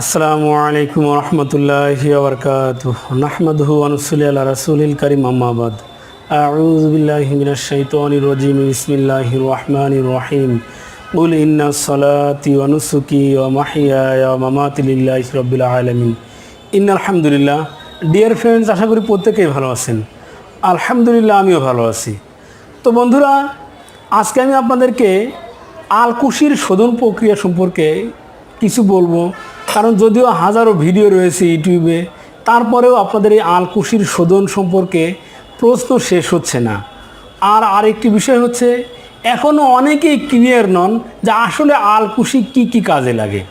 আসসালামু আলাইকুম রহমতুল্লাহি ওবরকাত নাহমাদহু আনুসুলি আল্লাহ রাসুলিল করিম আম্মাবাদ বিল্লাহি মিনাশ শাইতানির রাজিম, বিসমিল্লাহির রহমানির রহিম। কুল ইন্না সালাতি ওয়া নুসুকি ওয়া মাহিয়ায়া ওয়া মামাতি লিল্লাহি রাব্বিল আলামিন। ইন্নাল হামদুলিল্লাহ। ডিয়ার ফ্রেন্ডস আশা করি প্রত্যেকেই ভালো আছেন। আলহামদুলিল্লাহ, আমিও ভালো আছি। তো বন্ধুরা, আজকে আমি আপনাদেরকে আলকুশির শোধন প্রক্রিয়া সম্পর্কে কিছু বলব। কারণ যদিও হাজারো ভিডিও রয়েছে ইউটিউবে, তারপরেও আপনাদের এই আলকুশির শোধন সম্পর্কে প্রশ্ন শেষ হচ্ছে না। আর আরেকটি বিষয় হচ্ছে এখনও অনেকেই ক্লিয়ার নন যে আসলে আলকুশি কি কি কাজে লাগে।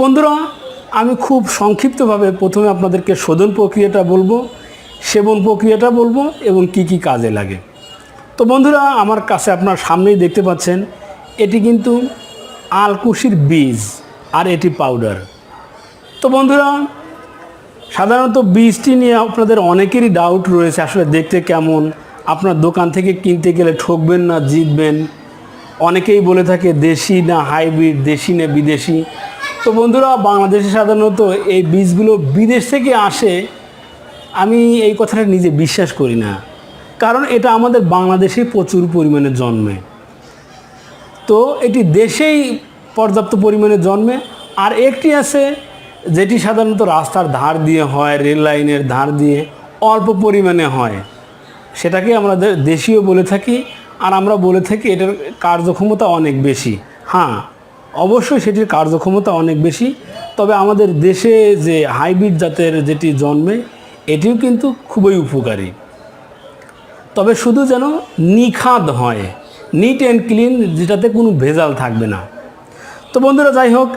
বন্ধুরা, আমি খুব সংক্ষিপ্তভাবে প্রথমে আপনাদেরকে শোধন প্রক্রিয়াটা বলব, সেবন প্রক্রিয়াটা বলব এবং কি কি কাজে লাগে। তো বন্ধুরা, আমার কাছে আপনার সামনেই দেখতে পাচ্ছেন, এটি কিন্তু আলকুশির বীজ। আর এটি পাউডার তো বন্ধুরা, সাধারণত বীজটি নিয়ে আপনাদের অনেকেরই ডাউট রয়েছে, আসলে দেখতে কেমন? আপনার দোকান থেকে কিনতে গেলে ঠকবেন না, জিতবেন? অনেকেই বলে থাকে দেশি না হাইব্রিড দেশি না বিদেশি। তো বন্ধুরা, বাংলাদেশে সাধারণত এই বীজগুলো বিদেশ থেকে আসে, আমি এই কথাটা নিজে বিশ্বাস করি না। কারণ এটা আমাদের বাংলাদেশেই প্রচুর পরিমাণে জন্মে। তো এটি দেশেই পর্যাপ্ত পরিমাণে জন্মে। আর একটি আছে যেটি সাধারণত রাস্তার ধার দিয়ে হয়, রেল লাইনের ধার দিয়ে অল্প পরিমাণে হয়। সেটাকে আমাদের দেশীয় বলে থাকি। আর আমরা বলে থাকি এটার কার্যক্ষমতা অনেক বেশি। হ্যাঁ অবশ্যই সেটির কার্যক্ষমতা অনেক বেশি। তবে আমাদের দেশে যে হাইব্রিড জাতের যেটি জন্মে, এটিও কিন্তু খুবই উপকারী। তবে শুধু যেন নিখাদ হয়, নিট অ্যান্ড ক্লিন, যেটাতে কোনো ভেজাল থাকবে না। তো বন্ধুরা, যাই হোক,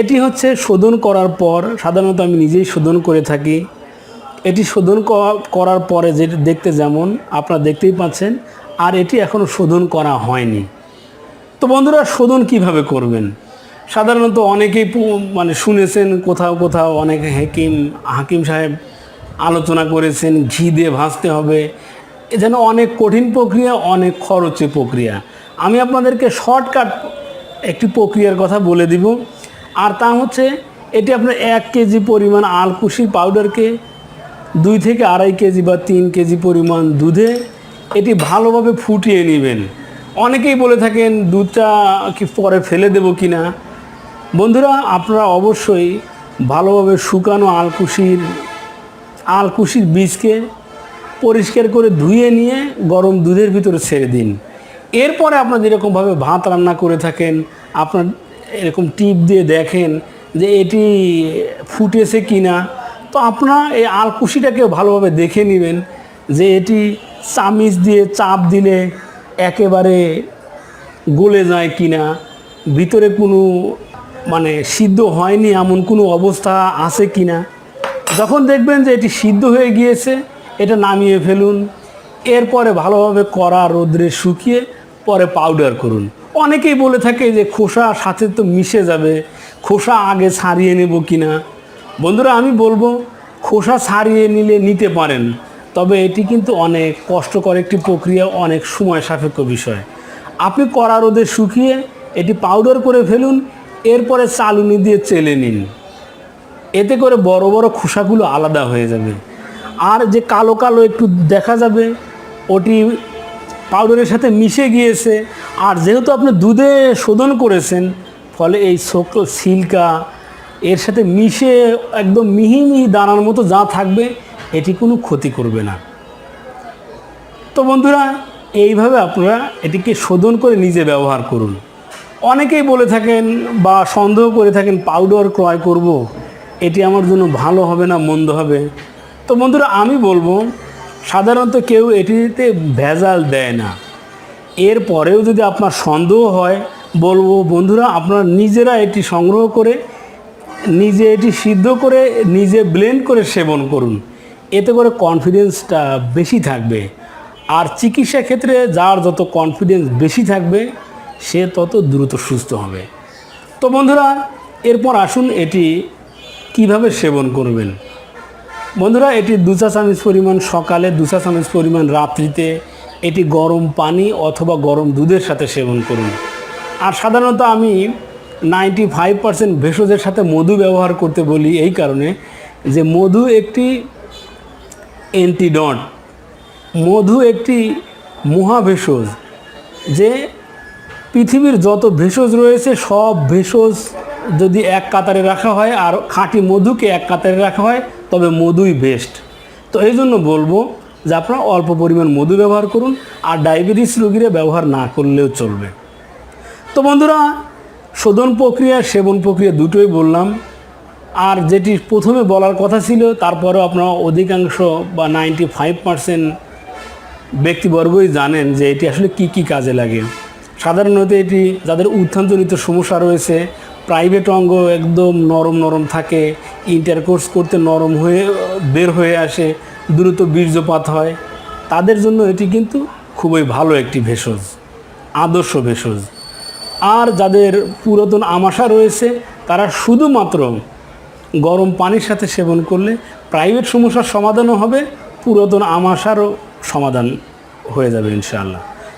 এটি হচ্ছে শোধন করার পর, সাধারণত আমি নিজেই শোধন করে থাকি। এটি শোধন করার পরে যে দেখতে যেমন আপনারা দেখতেই পাচ্ছেন, আর এটি এখনও শোধন করা হয়নি। তো বন্ধুরা, শোধন কীভাবে করবেন? সাধারণত অনেকেই মানে শুনেছেন কোথাও কোথাও, অনেক হাকিম হাকিম সাহেব আলোচনা করেছেন, ঘি দিয়ে ভাজতে হবে। যেন অনেক কঠিন প্রক্রিয়া, অনেক খরচে প্রক্রিয়া। আমি আপনাদেরকে শর্টকাট একটি প্রক্রিয়ার কথা বলে দিব। আর তা হচ্ছে, এটি আপনার এক কেজি পরিমাণ আলকুশির পাউডারকে দুই থেকে আড়াই কেজি বা তিন কেজি পরিমাণ দুধে এটি ভালোভাবে ফুটিয়ে নেবেন। অনেকেই বলে থাকেন, দুধটা কি পরে ফেলে দেবো কি না? বন্ধুরা, আপনারা অবশ্যই ভালোভাবে শুকানো আলকুশির আলকুশির বীজকে পরিষ্কার করে ধুয়ে নিয়ে গরম দুধের ভিতরে ছেড়ে দিন। এরপরে আপনার যেরকমভাবে ভাত রান্না করে থাকেন, আপনার এরকম টিপ দিয়ে দেখেন যে এটি ফুটেছে কি না তো আপনারা এই আলকুশিটাকে ভালোভাবে দেখে নেবেন যে এটি চামিচ দিয়ে চাপ দিলে একেবারে গলে যায় কি না ভিতরে কোনো মানে সিদ্ধ হয়নি এমন কোনো অবস্থা আছে কি না যখন দেখবেন যে এটি সিদ্ধ হয়ে গিয়েছে, এটা নামিয়ে ফেলুন। এরপরে ভালোভাবে কড়া রোদ্রে শুকিয়ে পরে পাউডার করুন। অনেকেই বলে থাকে যে খোসা সাথে তো মিশে যাবে, খোসা আগে ছাড়িয়ে নেব কি না বন্ধুরা, আমি বলব, খোসা ছাড়িয়ে নিলে নিতে পারেন, তবে এটি কিন্তু অনেক কষ্টকর একটি প্রক্রিয়া, অনেক সময় সাপেক্ষ বিষয়। আপনি কড়া রোদে শুকিয়ে এটি পাউডার করে ফেলুন, এরপরে চালুনি দিয়ে চেলে নিন। এতে করে বড় বড় খোসাগুলো আলাদা হয়ে যাবে। আর যে কালো কালো একটু দেখা যাবে ওটি পাউডারের সাথে মিশে গিয়েছে। আর যেহেতু আপনি দুধে শোধন করেছেন, ফলে এই ছোটো সিল্কা এর সাথে মিশে একদম মিহি মিহি দানার মতো যা থাকবে, এটি কোনো ক্ষতি করবে না। তো বন্ধুরা, এইভাবে আপনারা এটিকে শোধন করে নিজে ব্যবহার করুন। অনেকেই বলে থাকেন বা সন্দেহ করে থাকেন, পাউডার ক্রয় করব। এটি আমার জন্য ভালো হবে না, মন্দ হবে? তো বন্ধুরা, আমি বলব সাধারণত কেউ এটিতে ভেজাল দেয় না। এরপরেও যদি আপনার সন্দেহ হয়, বলব বন্ধুরা, আপনারা নিজেরা এটি সংগ্রহ করে, নিজে এটি সিদ্ধ করে, নিজে ব্লেন্ড করে সেবন করুন। এতে করে কনফিডেন্সটা বেশি থাকবে। আর চিকিৎসা ক্ষেত্রে যার যত কনফিডেন্স বেশি থাকবে, সে তত দ্রুত সুস্থ হবে। তো বন্ধুরা, এরপর আসুন এটি কীভাবে সেবন করবেন। বন্ধুরা, এটি দু চা চামচ পরিমাণ সকালে দু চা চামচ পরিমাণ রাত্রিতে। এটি গরম পানি অথবা গরম দুধের সাথে সেবন করুন। আর সাধারণত আমি নাইনটি ফাইভ পার্সেন্ট ভেষজের সাথে মধু ব্যবহার করতে বলি এই কারণে যে মধু একটি অ্যান্টিডট, মধু একটি মহাভেষজ যে পৃথিবীর যত ভেষজ রয়েছে, সব ভেষজ যদি এক কাতারে রাখা হয় আর খাঁটি মধুকে এক কাতারে রাখা হয় তবে মধুই বেস্ট তো এই জন্য বলব যে আপনারা অল্প পরিমাণ মধু ব্যবহার করুন আর ডায়াবেটিস রোগীরা ব্যবহার না করলেও চলবে। তো বন্ধুরা, শোধন প্রক্রিয়া, সেবন প্রক্রিয়া দুটোই বললাম। আর যেটি প্রথমে বলার কথা ছিল, তারপরেও আপনারা অধিকাংশ বা নাইনটি ফাইভ পার্সেন্ট ব্যক্তিবর্গই জানেন যে এটি আসলে কি কি কাজে লাগে। সাধারণত এটি যাদের উত্থানজনিত সমস্যা রয়েছে প্রাইভেট অঙ্গ একদম নরম নরম থাকে ইন্টারকোর্স করতে নরম হয়ে, বের হয়ে আসে, দ্রুত বীর্যপাত হয়। তাদের জন্য এটি কিন্তু খুবই ভালো একটি ভেষজ, আদর্শ ভেষজ। আর যাদের পুরাতন আমাশা রয়েছে, তারা শুধুমাত্র গরম পানির সাথে সেবন করলে প্রাইভেট সমস্যার সমাধানও হবে, পুরাতন আমাশারও সমাধান হয়ে যাবে ইনশাআল্লাহ।